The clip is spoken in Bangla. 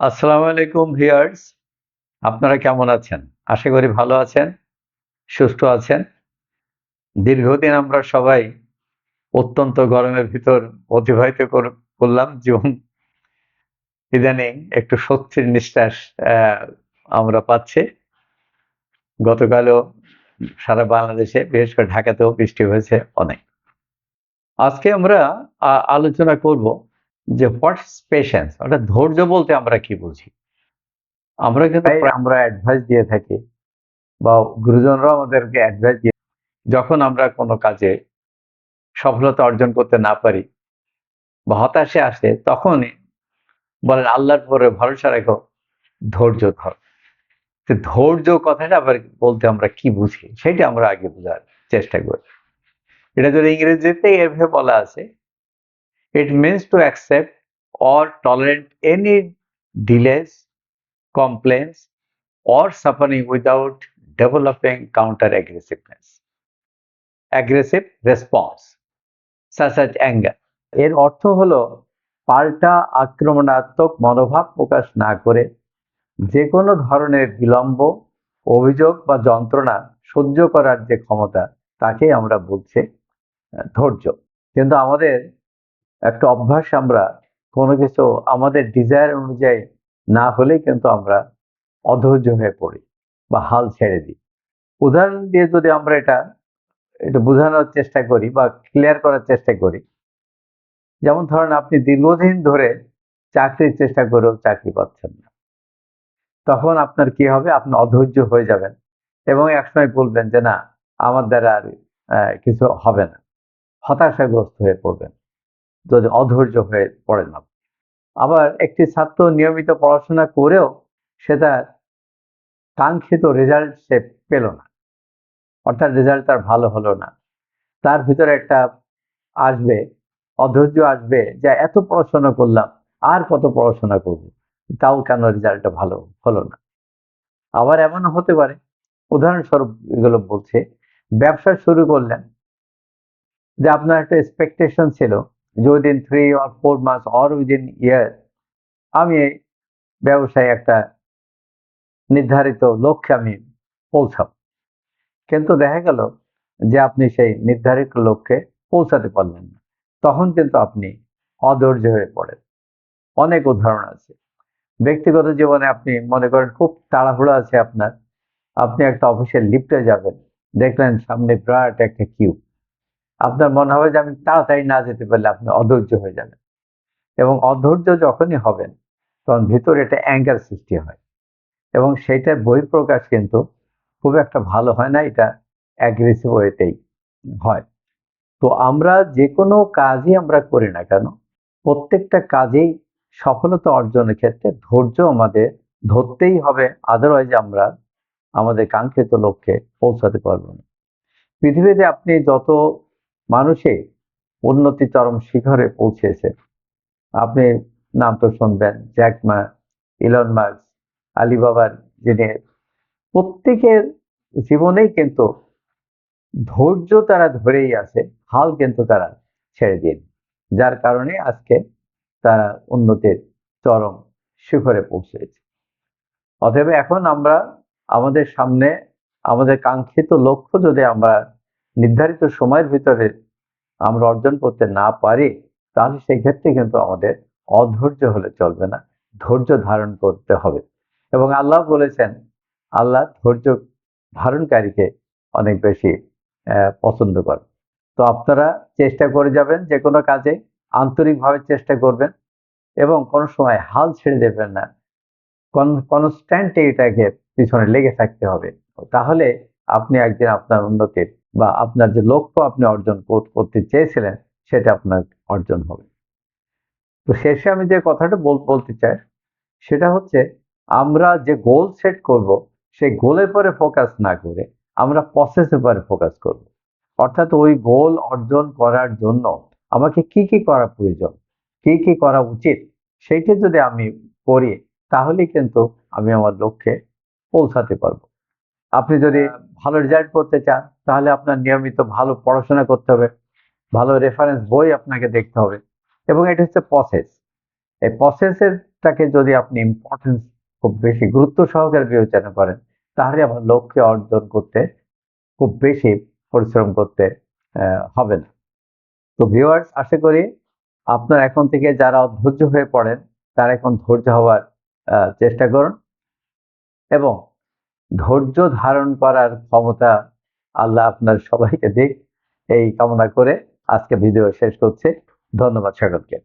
আসসালামু আলাইকুম ভিয়ার্স আপনারা কেমন আছেন? আশা করি ভালো আছেন, সুস্থ আছেন। দীর্ঘদিন আমরা সবাই অত্যন্ত গরমের ভিতর অতিবাহিত কর- করলাম জীবন ইদানিং একটু স্বস্তির নিঃশ্বাস আমরা পাচ্ছি। গতকালও সারা বাংলাদেশে, বিশেষ করে ঢাকাতেও বৃষ্টি হয়েছে অনেক। আজকে আমরা আলোচনা করব যে হোয়াটস পেশেন্স অর্থাৎ ধৈর্য বলতে আমরা কি বুঝি? আমরা কিন্তু আমরা অ্যাডভাইস দিয়ে থাকি বা গুরুজনরাও আমাদেরকে অ্যাডভাইস দিয়ে যখন আমরা কোনো কাজে সফলতা অর্জন করতে না পারি বা হতাশে আসে তখনই বলেন আল্লাহর পরে ভরসা রেখো ধৈর্য ধর। ধৈর্য কথাটা আবার বলতে আমরা কি বুঝি? সেটা আমরা আগে বোঝার চেষ্টা করি। এটা যদি ইংরেজিতে এভাবে বলা আছে it means to accept or tolerant any delays complaints or suffering without developing counter aggressiveness. Aggressive response, such as anger. এর অর্থ হলো পাল্টা আক্রমণাত্মক মনোভাব প্রকাশ না করে যে কোনো ধরনের বিলম্ব অভিযোগ বা যন্ত্রণা সহ্য করার যে ক্ষমতা তাকে আমরা বলছি ধৈর্য কিন্তু আমাদের একটা অভ্যাস আমরা কোনো কিছু আমাদের ডিজায়ার অনুযায়ী না হলে কিন্তু আমরা অধৈর্য হয়ে পড়ি বা হাল ছেড়ে দিই। উদাহরণ দিয়ে যদি আমরা এটা এটা বোঝানোর চেষ্টা করি বা ক্লিয়ার করার চেষ্টা করি, যেমন ধরেন আপনি দীর্ঘদিন ধরে চাকরির চেষ্টা করেও চাকরি পাচ্ছেন না। তখন আপনার কি হবে? আপনি অধৈর্য হয়ে যাবেন এবং একসময় বলবেন যে, না, আমার দ্বারা আর কিছু হবে না। হতাশাগ্রস্ত হয়ে পড়বেন। যদি অধৈর্য হয়ে পড়ে না আবার একটি ছাত্র নিয়মিত পড়াশোনা করেও সে তার কাঙ্ক্ষিত রেজাল্ট সে পেল না। অর্থাৎ রেজাল্ট তার ভালো হলো না। তার ভিতরে একটা আসবে, অধৈর্য আসবে যে, এত পড়াশোনা করলাম, আর কত পড়াশোনা করব? তাও কেন রেজাল্টটা ভালো হলো না? আবার এমন হতে পারে। উদাহরণস্বরূপ এগুলো বলছে, ব্যবসা শুরু করলেন, যে আপনার একটা এক্সপেকটেশন ছিল উইদিন থ্রি অর ফোর মাস অর উইদিন ইয়ার আমি ব্যবসায় একটা নির্ধারিত লক্ষ্যে আমি পৌঁছাব। কিন্তু দেখা গেল যে আপনি সেই নির্ধারিত লক্ষ্যে পৌঁছাতে পারলেন না। তখন কিন্তু আপনি অধৈর্য হয়ে পড়েন। অনেক উদাহরণ আছে। ব্যক্তিগত জীবনে আপনি মনে করেন খুব তাড়াহুড়ো আছে আপনার। আপনি একটা অফিসের লিফটে যাবেন। দেখলেন সামনে বিরাট একটা কিউ আপনার মনে হবে যে আমি তাড়াতাড়ি না যেতে পারলে আপনি অধৈর্য হয়ে যাবেন। এবং অধৈর্য যখনই হবেন, তখন ভিতরে একটা অ্যাঙ্গার সৃষ্টি হয়। এবং সেইটার বহিঃপ্রকাশ কিন্তু খুব একটা ভালো হয় না, এটা অ্যাগ্রেসিভ ওয়েতেই হয়। তো আমরা যে কোনো কাজই আমরা করি না কেন, প্রত্যেকটা কাজেই সফলতা অর্জনের ক্ষেত্রে ধৈর্য আমাদের ধরতেই হবে আদারওয়াইজ আমরা আমাদের কাঙ্ক্ষিত লক্ষ্যে পৌঁছাতে পারব না। পৃথিবীতে আপনি যত মানুষে উন্নতি চরম শিখরে পৌঁছেছে। আপনি নাম তো শুনবেন জ্যাকমা ইলন মার্কস আলিবাবার যিনি, প্রত্যেকের জীবনেই কিন্তু ধৈর্য তারা ধরেই আছে, হাল কিন্তু তারা ছেড়ে দিন যার কারণে আজকে তারা উন্নতির চরম শিখরে পৌঁছেছে। অতএব এখন আমরা আমাদের সামনে, আমাদের কাঙ্ক্ষিত লক্ষ্য যদি আমরা নির্ধারিত সময়ের ভিতরে আমরা অর্জন করতে না পারি, তাহলে সেই ক্ষেত্রে কিন্তু আমাদের অধৈর্য হলে চলবে না। ধৈর্য ধারণ করতে হবে। এবং আল্লাহ বলেছেন, আল্লাহ ধৈর্য ধারণকারীকে অনেক বেশি পছন্দ করে তো আপনারা চেষ্টা করে যাবেন যে কোনো কাজে আন্তরিকভাবে চেষ্টা করবেন এবং কোনো সময় হাল ছেড়ে দেবেন না। কনস্ট্যান্ট এটাকে পিছনে লেগে থাকতে হবে। তাহলে আপনি একদিন আপনার উন্নতির বা আপনার যে লক্ষ্য আপনি অর্জন করতে চেয়েছিলেন, সেটা আপনার অর্জন হবে। তো শেষে আমি যে কথাটা বল- বলতে চাই, সেটা হচ্ছে আমরা যে গোল সেট করব, সেই গোলের পরে ফোকাস না করে আমরা প্রসেসের পরে ফোকাস করব। অর্থাৎ ওই গোল অর্জন করার জন্য আমাকে কি কি করা প্রয়োজন, কি কি করা উচিত সেইটা যদি আমি করি তাহলে কিন্তু আমি আমার লক্ষ্যে পৌঁছাতে পারব। আপনি যদি ভালো রেজাল্ট করতে চান তাহলে আপনার নিয়মিত ভালো পড়াশোনা করতে হবে ভালো রেফারেন্স বই আপনাকে দেখতে হবে এবং এটা হচ্ছে প্রসেস এই প্রসেসেরটাকে যদি আপনি ইম্পর্টেন্স খুব বেশি গুরুত্ব সহকারে বিবেচনা করেন তাহলে আমার লক্ষ্যে অর্জন করতে খুব বেশি পরিশ্রম করতে হবে না। তো ভিউয়ার্স আশা করি আপনার এখন থেকে যারা অধৈর্য হয়ে পড়েন তারা এখন ধৈর্য হওয়ার চেষ্টা করুন এবং ধৈর্য ধারণ করার ক্ষমতা আল্লাহ আপনার সবাইকে দিক। এই কামনা করে আজকে ভিডিও শেষ করছে। ধন্যবাদ সকলকে।